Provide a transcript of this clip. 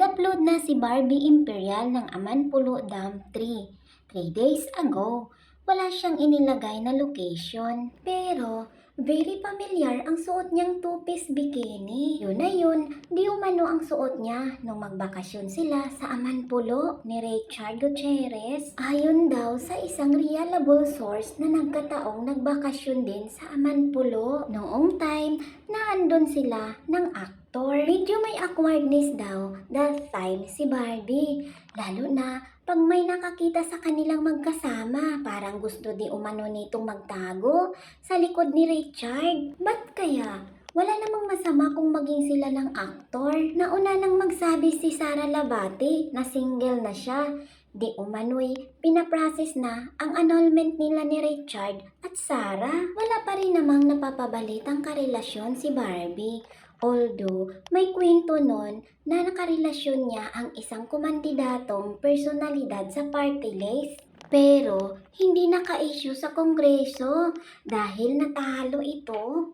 Nag-upload na si Barbie Imperial ng Amanpulo Dam 3. 3 days ago, wala siyang inilagay na location. Pero, very familiar ang suot niyang two-piece bikini. Yun na yun, di umano ang suot niya nung magbakasyon sila sa Amanpulo ni Richard Gutierrez. Ayon daw sa isang reliable source na nagkataong nagbakasyon din sa Amanpulo. Noong time na andon sila ng aktor. Medyo may awkwardness daw that time si Barbie. Lalo na pag may nakakita sa kanilang magkasama, parang gusto di umano nitong magtago sa likod ni Richard. Ba't kaya? Wala namang masama kung maging sila ng aktor. Nauna nang magsabi si Sara Labate na single na siya. Di umano'y pinaprocess na ang annulment nila ni Richard at Sara. Wala pa rin namang napapabalitang karelasyon si Barbie. Although, may kwento nun na nakarelasyon niya ang isang kumandidatong personalidad sa party list. Pero, hindi naka-issue sa kongreso dahil natalo ito.